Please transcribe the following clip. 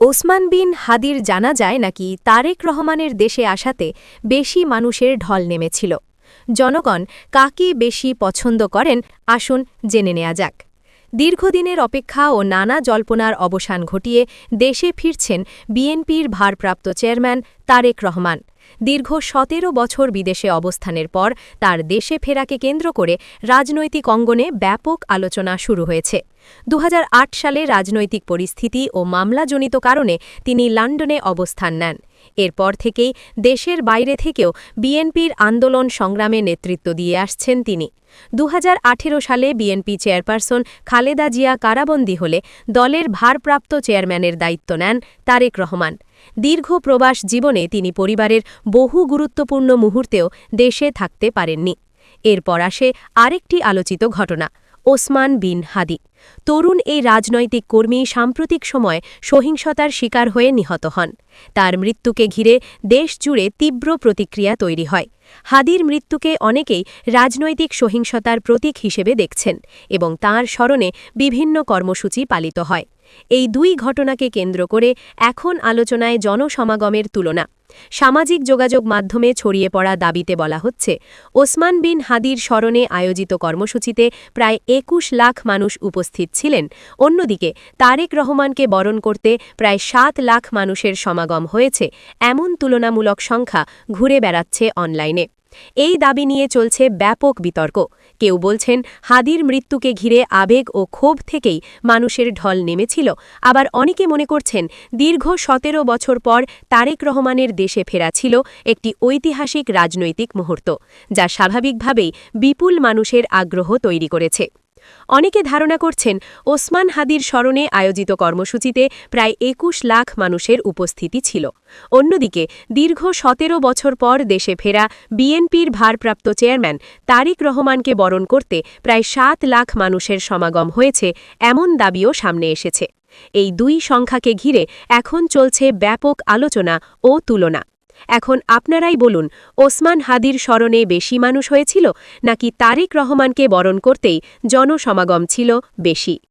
ওসমান বিন হাদির জানা যায় নাকি তারেক রহমানের দেশে আসাতে বেশি মানুষের ঢল নেমেছিল। জনগণ কাকে বেশি পছন্দ করেন, আসুন জেনে নেয়া যাক। দীর্ঘদিনের অপেক্ষা ও নানা জল্পনার অবসান ঘটিয়ে দেশে ফিরছেন বিএনপির ভারপ্রাপ্ত চেয়ারম্যান তারেক রহমান। দীর্ঘ সতেরো বছর বিদেশে অবস্থানের পর তার দেশে ফেরাকে কেন্দ্র করে রাজনৈতিক অঙ্গনে ব্যাপক আলোচনা শুরু হয়েছে। দু হাজার আট সালে রাজনৈতিক পরিস্থিতি ও মামলাজনিত কারণে তিনি লন্ডনে অবস্থান নেন। এরপর থেকেই দেশের বাইরে থেকেও বিএনপির আন্দোলন সংগ্রামে নেতৃত্ব দিয়ে আসছেন তিনি। দুহাজার আঠেরো সালে বিএনপি চেয়ারপারসন খালেদা জিয়া কারাবন্দী হলে দলের ভারপ্রাপ্ত চেয়ারম্যানের দায়িত্ব নেন তারেক রহমান। দীর্ঘ প্রবাস জীবনে তিনি পরিবারের বহু গুরুত্বপূর্ণ মুহূর্তেও দেশে থাকতে পারেননি। এরপর আসে আরেকটি আলোচিত ঘটনা। ওসমান বিন হাদি। তরুণ এই রাজনৈতিক কর্মী সাম্প্রতিক সময় সহিংসতার শিকার হয়ে নিহত হন। তার মৃত্যুকে ঘিরে দেশ জুড়ে তীব্র প্রতিক্রিয়া তৈরি হয়। হাদির মৃত্যুকে অনেকেই রাজনৈতিক সহিংসতার প্রতীক হিসেবে দেখছেন এবং তার স্মরণে বিভিন্ন কর্মসূচি পালিত হয়। এই দুই ঘটনাকে কেন্দ্র করে এখন আলোচনায় জনসমাগমের তুলনা। সামাজিক যোগাযোগ মাধ্যমে ছড়িয়ে পড়া দাবিতে বলা হচ্ছে, ওসমান বিন হাদির স্মরণে আয়োজিত কর্মসূচিতে প্রায় একুশ লাখ মানুষ উপস্থিত ছিলেন। অন্যদিকে, তারেক রহমানকে বরণ করতে প্রায় সাত লাখ মানুষের সমাগম হয়েছে। এমন তুলনামূলক সংখ্যা ঘুরে বেড়াচ্ছে অনলাইনে। এই দাবি নিয়ে চলছে ব্যাপক বিতর্ক। কেউ বলছেন, হাদির মৃত্যুকে ঘিরে আবেগ ও ক্ষোভ থেকেই মানুষের ঢল নেমেছিল। আবার অনেকে মনে করছেন, দীর্ঘ সতেরো বছর পর তারেক রহমানের দেশে ফেরা ছিল একটি ঐতিহাসিক রাজনৈতিক মুহূর্ত, যা স্বাভাবিকভাবেই বিপুল মানুষের আগ্রহ তৈরি করেছে। অনেকে ধারণা করছেন ওসমান হাদির স্মরণে আয়োজিত কর্মসূচিতে প্রায় একুশ লাখ মানুষের উপস্থিতি ছিল। অন্যদিকে, দীর্ঘ সতেরো বছর পর দেশে ফেরা বিএনপির ভারপ্রাপ্ত চেয়ারম্যান তারিক রহমানকে বরণ করতে প্রায় সাত লাখ মানুষের সমাগম হয়েছে এমন দাবিও সামনে এসেছে। এই দুই সংখ্যাকে ঘিরে এখন চলছে ব্যাপক আলোচনা ও তুলনা। এখন আপনারাই বলুন, ওসমান হাদির স্মরণে বেশি মানুষ হয়েছিল নাকি তারেক রহমানকে বরণ করতেই জনসমাগম ছিল বেশি?